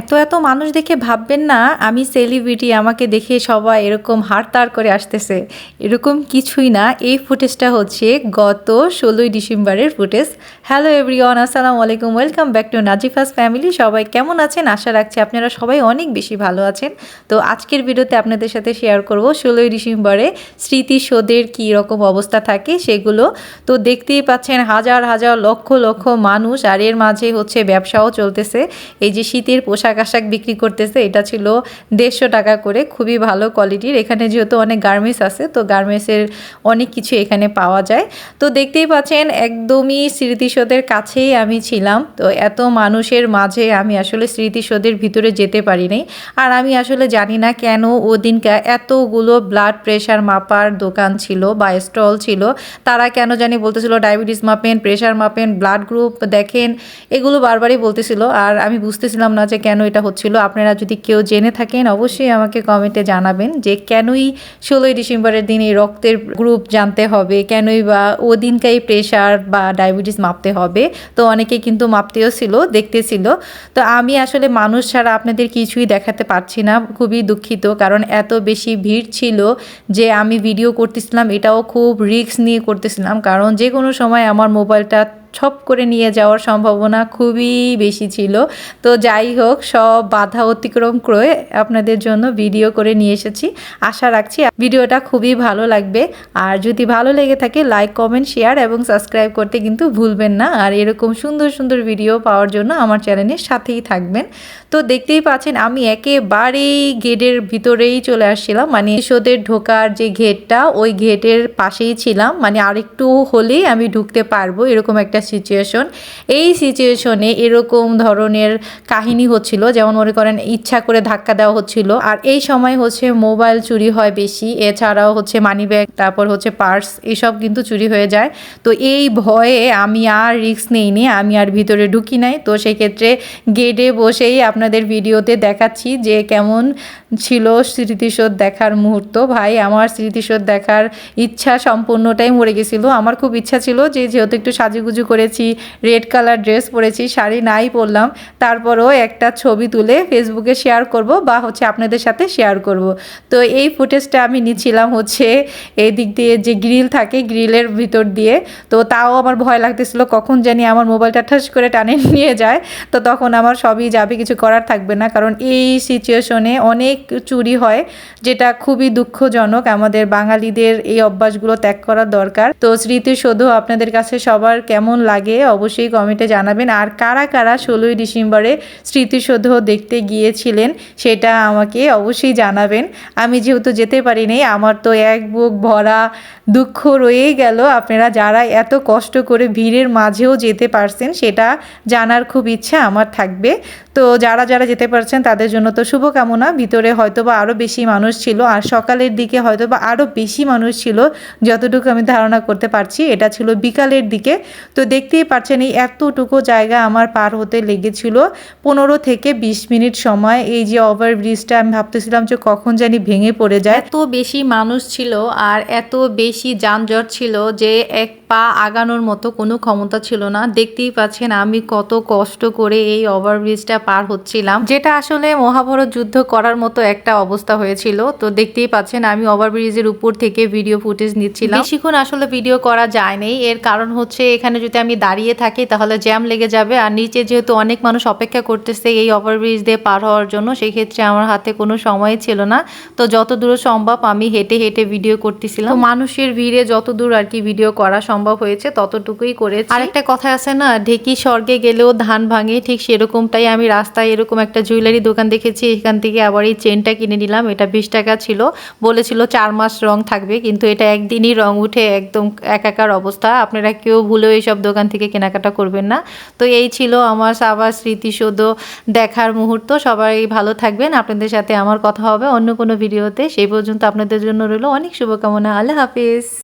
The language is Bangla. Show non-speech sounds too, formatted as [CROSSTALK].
এত এত মানুষ দেখে ভাববেন না, আমি সেলিব্রিটি আমাকে দেখে সবাই এরকম হাড়তাড় করে আসতেছে। এরকম কিছুই না। এই ফুটেজটা হচ্ছে গত ষোলোই ডিসেম্বরের ফুটেজ। হ্যালো এভরিওয়ান আসসালামু আলাইকুম। Welcome back to Nazifa's family সবাই কেমন আছেন? আশা রাখছি আপনারা সবাই অনেক বেশি ভালো আছেন। তো আজকের ভিডিওতে আপনাদের সাথে শেয়ার করব ষোলোই ডিসেম্বরে স্মৃতিসৌধের কী রকম অবস্থা থাকে সেগুলো। তো দেখতেই পাচ্ছেন হাজার হাজার লক্ষ লক্ষ মানুষ আর এর মাঝে হচ্ছে ব্যবসাও চলতেছে। এই যে শীতের পোশাক আশাক বিক্রি করতেছে, এটা ছিল দেড়শো টাকা করে, খুবই ভালো কোয়ালিটির এখানে যেহেতু অনেক গার্মেন্টস আছে, তো গার্মেন্টসের অনেক কিছু এখানে পাওয়া যায়। তো দেখতেই পাচ্ছেন, একদমই স্মৃতিসৌধের কাছেই আমি ছিলাম। তো এত মানুষের মাঝে আমি আসলে স্মৃতিসৌধের ভিতরে যেতে পারি নাই আর আমি আসলে জানি না কেন ওদিনকে এতগুলো ব্লাড প্রেশার মাপার দোকান ছিল বা স্টল ছিল। তারা কেন জানি বলতেছিল ডায়াবেটিস মাপেন প্রেশার মাপেন ব্লাড গ্রুপ দেখেন। এগুলো বারবারই বলতেছিল। আর আমি বুঝতেছিলাম না যে কেন এটা হচ্ছিল? আপনারা যদি কেউ জেনে থাকেন, অবশ্যই আমাকে কমেন্টে জানাবেন যে কেনই ষোলোই ডিসেম্বরের দিন এই রক্তের গ্রুপ জানতে হবে, কেনই বা ও দিনকাই প্রেশার বা ডায়াবেটিস মাপতে হবে। তো অনেকে কিন্তু মাপতেও ছিল, দেখতেছিল। তো আমি আসলে মানুষ ছাড়া আপনাদের কিছুই দেখাতে পারছি না, খুবই দুঃখিত। কারণ এত বেশি ভিড় ছিল যে আমি ভিডিও করতেছিলাম, এটাও খুব রিস্ক নিয়ে করতেছিলাম। কারণ যে কোনো সময় আমার মোবাইলটা ছপ করে নিয়ে যাওয়ার সম্ভাবনা খুবই বেশি ছিল। তো যাই হোক, সব বাধা অতিক্রম করে আপনাদের জন্য ভিডিও করে নিয়ে এসেছি। আশা রাখছি ভিডিওটা খুবই ভালো লাগবে। আর যদি ভালো লেগে থাকে, লাইক, কমেন্ট, শেয়ার এবং সাবস্ক্রাইব করতে কিন্তু ভুলবেন না। আর এরকম সুন্দর সুন্দর ভিডিও পাওয়ার জন্য আমার চ্যানেলের সাথেই থাকবেন। তো দেখতেই পাচ্ছেন, আমি একেবারেই গেটের ভিতরেই চলে আসছিলাম। মানে শোদের ঢোকার যে ঘেটটা ওই ঘেটের পাশেই ছিলাম। মানে আরেকটু হলেই আমি ঢুকতে পারব, এরকম একটা সিচুয়েশন এই সিচুয়েশনে এরকম ধরনের কাহিনী হচ্ছিল, যেমন মনে করেন ইচ্ছা করে ধাক্কা দেওয়া হচ্ছিল, আর এই সময় হচ্ছে মোবাইল চুরি হয় বেশি, এছাড়াও হচ্ছে মানি ব্যাগ তারপর হচ্ছে পার্স এসব কিন্তু চুরি হয়ে যায়। তো এই ভয়ে আমি আর রিস্ক নেইনি আমি আর ভিতরে ঢুকি নাই। তো সেক্ষেত্রে গেটে বসেই আপনাদের ভিডিওতে দেখাচ্ছি যে কেমন ছিল স্মৃতিসৌধ দেখার মুহূর্ত। ভাই, আমার স্মৃতিশোধ দেখার ইচ্ছা সম্পূর্ণটাই মরে গেছিল। আমার খুব ইচ্ছা ছিল যে যেহেতু একটু সাজুগুজু করেছি রেড কালার ড্রেস পরেছি, শাড়ি নাই পরলাম। তারপরও একটা ছবি তুলে ফেসবুকে শেয়ার করব বা হচ্ছে আপনাদের সাথে শেয়ার করব। তো এই ফুটেজটা আমি নিচ্ছিলাম হচ্ছে এই দিক দিয়ে যে গ্রিল থাকে গ্রিলের ভিতর দিয়ে। তো তাও আমার ভয় লাগতেছিল, কখন জানি আমার মোবাইলটা ঠাস করে টানে [LAUGHS] নিয়ে যায়। তো তখন আমার সবই যাবে, কিছু করার থাকবে না। কারণ এই সিচুয়েশনে অনেক চুরি হয়, যেটা খুবই দুঃখজনক। আমাদের বাঙালিদের এই অভ্যাসগুলো ত্যাগ করা দরকার। তো স্মৃতিসৌধ আপনাদের কাছে সবার কেমন লাগে, অবশ্যই কমেন্টে জানাবেন। আর কারা কারা ষোলোই ডিসেম্বরে স্মৃতিসৌধ দেখতে গিয়েছিলেন সেটা আমাকে অবশ্যই জানাবেন। আমি যেহেতু যেতে পারিনি, আমার তো এক বুক ভরা দুঃখ রয়েই গেল। আপনারা যারা এত কষ্ট করে ভিড়ের মাঝেও যেতে পারছেন, সেটা জানার খুব ইচ্ছা আমার থাকবে। তো যারা যারা যেতে পারছেন, তাদের জন্য তো শুভকামনা। ভিতরে হয়তো বা আরও বেশি মানুষ ছিল, আর সকালের দিকে হয়তো বা আরও বেশি মানুষ ছিল, যতটুকু আমি ধারণা করতে পারছি, এটা ছিল বিকালের দিকে। তো দেখতেই পাচ্ছেন, এই এতটুকু জায়গা আমার পার হতে লেগেছিল। পনেরো থেকে বিশ মিনিট সময়, এই যে ওভারব্রিজটা আমি ভাবতেছিলাম যে কখন জানি ভেঙে পড়ে যায়। এত বেশি মানুষ ছিল আর এত বেশি যানজট ছিল যে এক পা আগানোর মতো কোনো ক্ষমতা ছিল না। দেখতেই পাচ্ছেন আমি কত কষ্ট করে এই ওভারব্রিজটা পার হচ্ছিলাম। যেটা আসলে মহাভারত যুদ্ধ করার মতো একটা অবস্থা হয়েছিল। তো দেখতেই পাচ্ছেন আমি ওভারব্রিজের উপর থেকে ভিডিও ফুটেজ নিচ্ছিলাম। বেশিক্ষণ আসলে ভিডিও করা যায়নি এর কারণ হচ্ছে এখানে যদি আমি দাঁড়িয়ে থাকি তাহলে জ্যাম লেগে যাবে। আর নিচে যেহেতু অনেক মানুষ অপেক্ষা করতেছে এই ওভারব্রিজ দিয়ে পার হওয়ার জন্য সেই ক্ষেত্রে আমার হাতে কোনো সময় ছিল না। তো যত দূর সম্ভব আমি হেঁটে হেঁটে ভিডিও করতেছিলাম। মানুষের ভিড়ে যত দূর আর কি ভিডিও করা সম্ভব হয়েছে ততটুকুই করেছি। আরেকটা কথা আছে না ঢেকি স্বর্গে গেলেও ধান ভাঙে ঠিক সেরকমটাই আমি রাস্তায় এরকম একটা জুয়েলারি দোকান দেখেছি এখান থেকে আবার এই চেনটা কিনে নিলাম এটা বিশ টাকা ছিল। বলেছিল চার মাস রং থাকবে কিন্তু এটা একদিনই রং উঠে একদম একাকার অবস্থা। আপনারা কেউ ভুলেও এইসব দোকান থেকে কেনাকাটা করবেন না। তো এই ছিল আমার সাবার স্মৃতিসৌধ দেখার মুহূর্ত। সবাই ভালো থাকবেন। আপনাদের সাথে আমার কথা হবে অন্য কোনো ভিডিওতে। সেই পর্যন্ত আপনাদের জন্য রইল অনেক শুভকামনা। আল্লাহ হাফিজ।